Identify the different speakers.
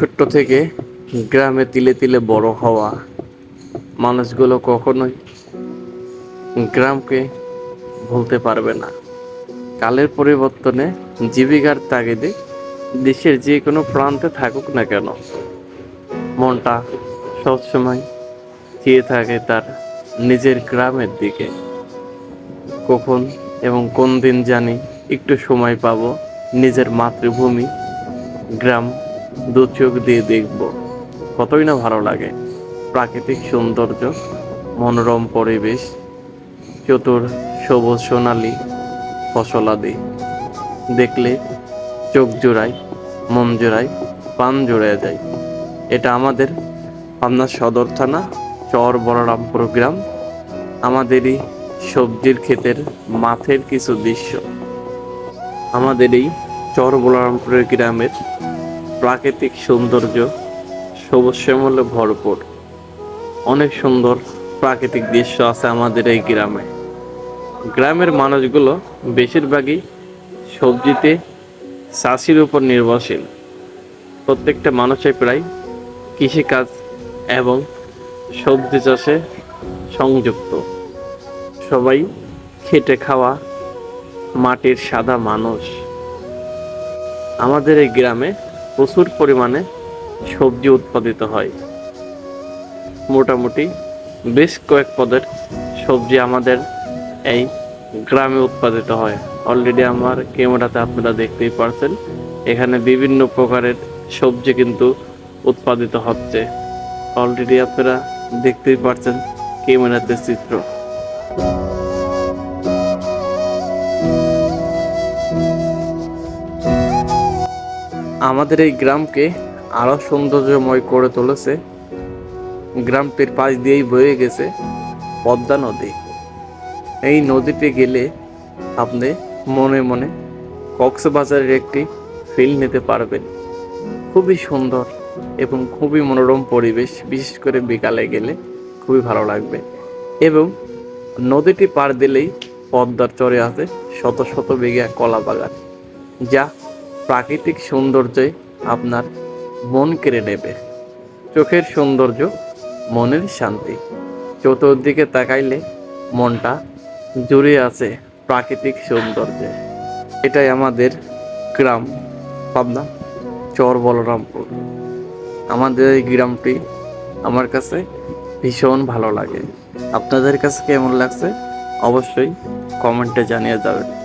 Speaker 1: ছোট্ট থেকে গ্রামে তিলে তিলে বড় হওয়া মানুষগুলো কখনোই গ্রামকে ভুলতে পারবে না। কালের পরিবর্তনে জীবিকার তাগিদে দেশের যে কোনো প্রান্তে থাকুক না কেন, মনটা সবসময় চেয়ে থাকে তার নিজের গ্রামের দিকে। কখন এবং কোন দিন জানি একটু সময় পাবো নিজের মাতৃভূমি, গ্রাম দু চোখ দিয়ে দেখব। কতই না ভালো লাগে। প্রাকৃতিক সৌন্দর্য, মনোরম পরিবেশ, চতুর সবুজ সোনালি ফসলাদি। দেখলে চোখ জোড়ায়, মন জোড়ায় পান জোড়ায় যায়। এটা আমাদের আপনার সদর থানা, চর বলরামপুর গ্রাম। আমাদেরই সবজির ক্ষেতের মাঠের কিছু দৃশ্য। আমাদের এই চর বলরামপুরের গ্রামের প্রাকৃতিক সৌন্দর্য, সবুজ শ্যামলে ভরপুর। অনেক সুন্দর প্রাকৃতিক দৃশ্য আছে আমাদের এই গ্রামে। গ্রামের মানুষগুলো বেশিরভাগই সবজিতে চাষির উপর নির্ভরশীল। প্রত্যেকটা মানুষই প্রায় কৃষিকাজ এবং সবজি চাষে সংযুক্ত। সবাই খেটে খাওয়া মাটির সাদা মানুষ। আমাদের এই গ্রামে প্রচুর পরিমাণে সবজি উৎপাদিত হয়। মোটামুটি বেশ কয়েক পদের সবজি আমাদের এই গ্রামে উৎপাদিত হয়। অলরেডি আমার ক্যামেরাতে আপনারা দেখতেই পারছেন, এখানে বিভিন্ন প্রকারের সবজি কিন্তু উৎপাদিত হচ্ছে। অলরেডি আপনারা দেখতেই পারছেন ক্যামেরাতে চিত্র। আমাদের এই গ্রামকে আরও সৌন্দর্যময় করে তুলেছে। গ্রামটির পাশ দিয়েই বয়ে গেছে পদ্মা নদী। এই নদীতে গেলে আপনি মনে মনে কক্সবাজারের একটি ফিল নিতে পারবেন। খুবই সুন্দর এবং খুবই মনোরম পরিবেশ, বিশেষ করে বিকালে গেলে খুবই ভালো লাগবে। এবং নদীটি পার দিলেই পদ্মার চরে আছে শত শত বিঘা কলা বাগান যা প্রাকৃতিক সৌন্দর্যে আপনার মন কেড়ে নেবে। চোখের সৌন্দর্য, মনের শান্তি। চতুর্দিকে তাকাইলে মনটা জুড়ে আছে প্রাকৃতিক সৌন্দর্যে। এটাই আমাদের গ্রাম, পাবনা, চর বলরামপুর। আমাদের এই গ্রামটি আমার কাছে ভীষণ ভালো লাগে। আপনাদের কাছে কেমন লাগছে? অবশ্যই কমেন্টে জানিয়ে যাবেন।